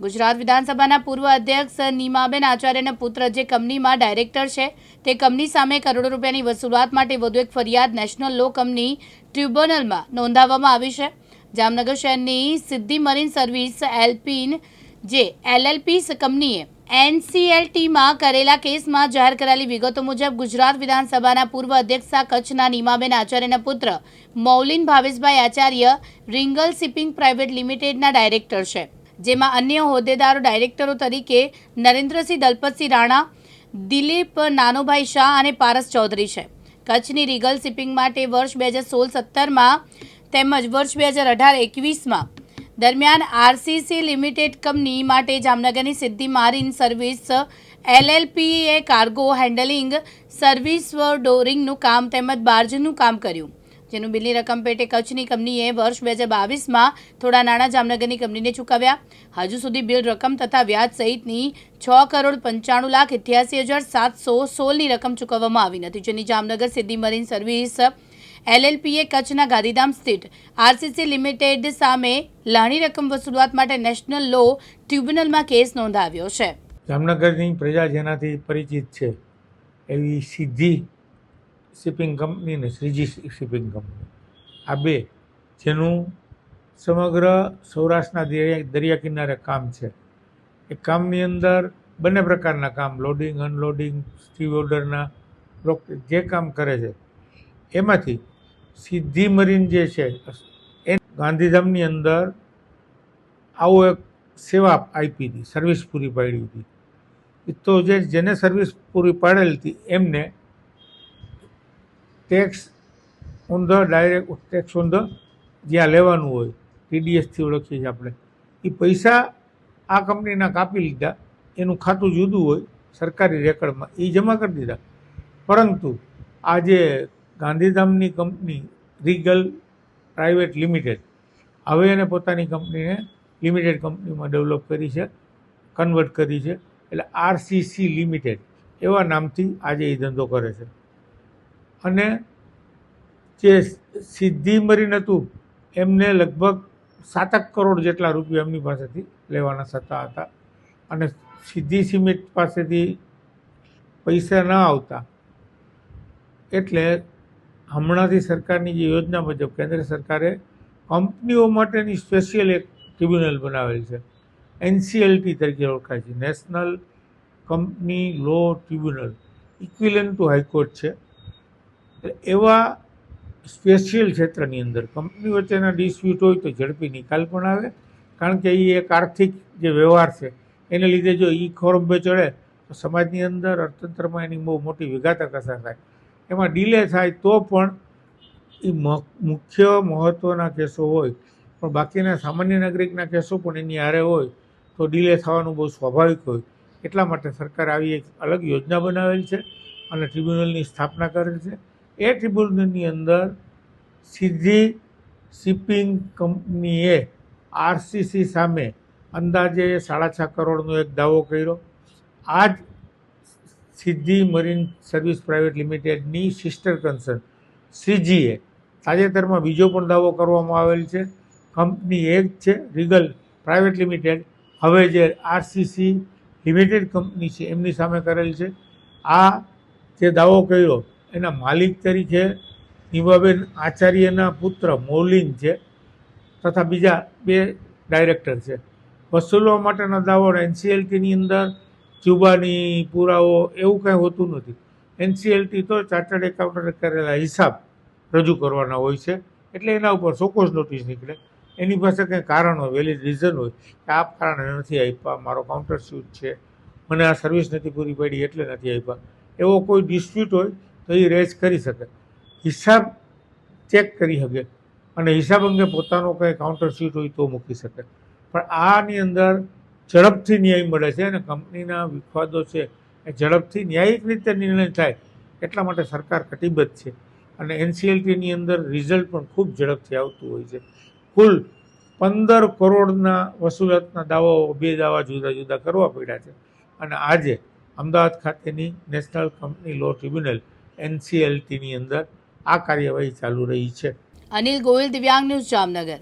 ગુજરાત વિધાનસભાના પૂર્વ અધ્યક્ષ નીમાબેન આચાર્યના પુત્ર જે કંપનીમાં ડાયરેક્ટર છે, તે કંપની સામે કરોડો રૂપિયાની વસૂલાત માટે વધુ એક ફરિયાદ નેશનલ લો કંપની ટ્રિબ્યુનલમાં નોંધાવવામાં આવી છે. જામનગર શહેરની સિદ્ધિ મરીન સર્વિસ એલપીન, જે એલએલપી કંપનીએ એનસીએલટીમાં કરેલા કેસમાં જાહેર કરાયેલી વિગતો મુજબ ગુજરાત વિધાનસભાના પૂર્વ અધ્યક્ષા કચ્છના નીમાબેન આચાર્યના પુત્ર Maulin Bhaveshbhai Acharya Regal shipping private લિમિટેડના ડાયરેક્ટર છે. જેમાં અન્ય હોદ્દેદારો, ડાયરેક્ટરો તરીકે નરેન્દ્રસિંહ, દલપતસિંહ રાણા, દિલીપ નાનોભાઈ શાહ અને પારસ ચૌધરી છે. કચ્છની રીગલ શિપિંગ માટે વર્ષ બે હજાર સોળ સત્તરમાં તેમજ વર્ષ બે હજાર અઢાર એકવીસમાં દરમિયાન આરસીસી લિમિટેડ કંપની માટે જામનગરની સિદ્ધિ મારીન સર્વિસ એલએલપીએ કાર્ગો હેન્ડલિંગ સર્વિસ ડોરિંગનું કામ તેમજ બાર્જનું કામ કર્યું. જેનું બિલની રકમ પેટે કચ્છની કંપનીએ વર્ષ બે હજાર બાવીસમાં થોડા નાણાં જામનગરની કંપનીને ચૂકવ્યા. હજુ સુધી બિલ રકમ તથા વ્યાજ સહિતની છ કરોડ પંચાણું લાખ અઠ્યાસી હજાર સાતસો સોળની રકમ ચૂકવવામાં આવી નથી. જેની જામનગર સિદ્ધિ મરીન સર્વિસ એલએલપીએ કચ્છના ગાંધીધામ સ્થિત આરસીસી લિમિટેડ સામે લાણી રકમ વસૂલવાત માટે નેશનલ લો ટ્રિબ્યુનલમાં કેસ નોંધાવ્યો છે. જામનગરની પ્રજા જેનાથી પરિચિત છે એવી સીધી શિપિંગ કંપની અને શ્રીજી શિપિંગ કંપની આ બે, જેનું સમગ્ર સૌરાષ્ટ્રના દરિયા દરિયા કિનારે કામ છે. એ કામની અંદર બંને પ્રકારના કામ લોડિંગ અનલોડિંગ સ્ટીવ ઓર્ડરના જે કામ કરે છે. એમાંથી સિદ્ધિ મરીન જે છે, એ ગાંધીધામની અંદર આવો એક સેવા આપી હતી સર્વિસ પૂરી પાડી હતી. તો જે, જેને સર્વિસ પૂરી પાડેલી હતી, એમને tax on the direct tax on the જ્યાં લેવાનું હોય ટીડીએસથી ઓળખીએ છીએ આપણે. એ પૈસા આ કંપનીના કાપી લીધા, એનું ખાતું જુદું હોય, સરકારી રેકર્ડમાં એ જમા કરી દીધા. પરંતુ આ જે ગાંધીધામની કંપની રીગલ પ્રાઇવેટ લિમિટેડ હવે એને પોતાની કંપનીને લિમિટેડ કંપનીમાં ડેવલપ કરી છે કન્વર્ટ કરી છે, એટલે આરસીસી લિમિટેડ એવા નામથી આજે એ ધંધો કરે છે. અને જે સિદ્ધિ મરીન હતું, એમને લગભગ સાતક કરોડ જેટલા રૂપિયા એમની પાસેથી લેવાના થતા હતા. અને સિદ્ધિ સિમેન્ટ પાસેથી પૈસા ન આવતા. એટલે હમણાંથી સરકારની જે યોજના મુજબ કેન્દ્ર સરકારે કંપનીઓ માટેની સ્પેશિયલ એક ટ્રિબ્યુનલ બનાવેલ છે. એનસીએલટી તરીકે ઓળખાય છે. National company law tribunal. Equivalent to high court છે. એવા સ્પેશિયલ ક્ષેત્રની અંદર કંપની વચ્ચેના ડિસ્પ્યુટ હોય તો ઝડપી નિકાલ પણ આવે. કારણ કે એ એક આર્થિક જે વ્યવહાર છે, એને લીધે જો એ ખોરંભે ચડે તો સમાજની અંદર અર્થતંત્રમાં એની બહુ મોટી વિઘાતક અસર થાય. એમાં ડીલે થાય તો પણ એ મુખ્ય મહત્ત્વના કેસો હોય. પણ બાકીના સામાન્ય નાગરિકના કેસો પણ એની આરે હોય, તો ડીલે થવાનું બહુ સ્વાભાવિક હોય. એટલા માટે સરકાર આવી એક અલગ યોજના બનાવેલ છે અને ટ્રિબ્યુનલની સ્થાપના કરેલ છે. એ ટ્રિબ્યુનલની અંદર સીધી શિપિંગ કંપનીએ આરસીસી સામે અંદાજે સાડા છ કરોડનો એક દાવો કર્યો. આ જ સિદ્ધિ મરીન સર્વિસ પ્રાઇવેટ લિમિટેડની સિસ્ટર કન્સર્ન સીજીએ તાજેતરમાં બીજો પણ દાવો કરવામાં આવેલ છે. કંપની એક છે, રીગલ પ્રાઇવેટ લિમિટેડ. હવે જે આરસીસી લિમિટેડ કંપની છે, એમની સામે કરેલ છે. આ જે દાવો કર્યો એના માલિક તરીકે નિમાબેન આચાર્યના પુત્ર મૌલિન છે, તથા બીજા બે ડાયરેક્ટર છે. વસૂલવા માટેના દાવો એનસીએલટીની અંદર જુબાની પુરાવો એવું કાંઈ હોતું નથી. એનસીએલટી તો ચાર્ટર્ડ એકાઉન્ટન્ટે કરેલા હિસાબ રજૂ કરવાના હોય છે, એટલે એના ઉપર ચોક્કસ નોટિસ નીકળે. એની પાસે કંઈ કારણ હોય વેલિડ રીઝન હોય, કે આ કારણે નથી આપ્યા, મારો કાઉન્ટર શૂટ છે. મને આ સર્વિસ નથી પૂરી પાડી, એટલે નથી આપ્યા. એવો કોઈ ડિસ્પ્યુટ હોય તો એ રેઝ કરી શકે. હિસાબ ચેક કરી શકે. અને હિસાબ અંગે પોતાનો કંઈ કાઉન્ટર શીટ હોય તો મૂકી શકે. પણ આની અંદર ઝડપથી ન્યાય મળે છે અને કંપનીના વિવાદો છે એ ઝડપથી ન્યાયિક રીતે નિર્ણય થાય એટલા માટે સરકાર કટિબદ્ધ છે. અને એનસીએલટીની અંદર રિઝલ્ટ પણ ખૂબ ઝડપથી આવતું હોય છે. કુલ પંદર કરોડના વસૂલાતના દાવાઓ, બે દાવા જુદા જુદા કરવા પડ્યા છે. અને આજે અમદાવાદ ખાતેની નેશનલ કંપની લો ટ્રિબ્યુનલ એનસીએલટીની અંદર આ કાર્યવાહી ચાલુ રહી છે. અનિલ ગોયલ દિવ્યાંગ ન્યૂઝ જામનગર.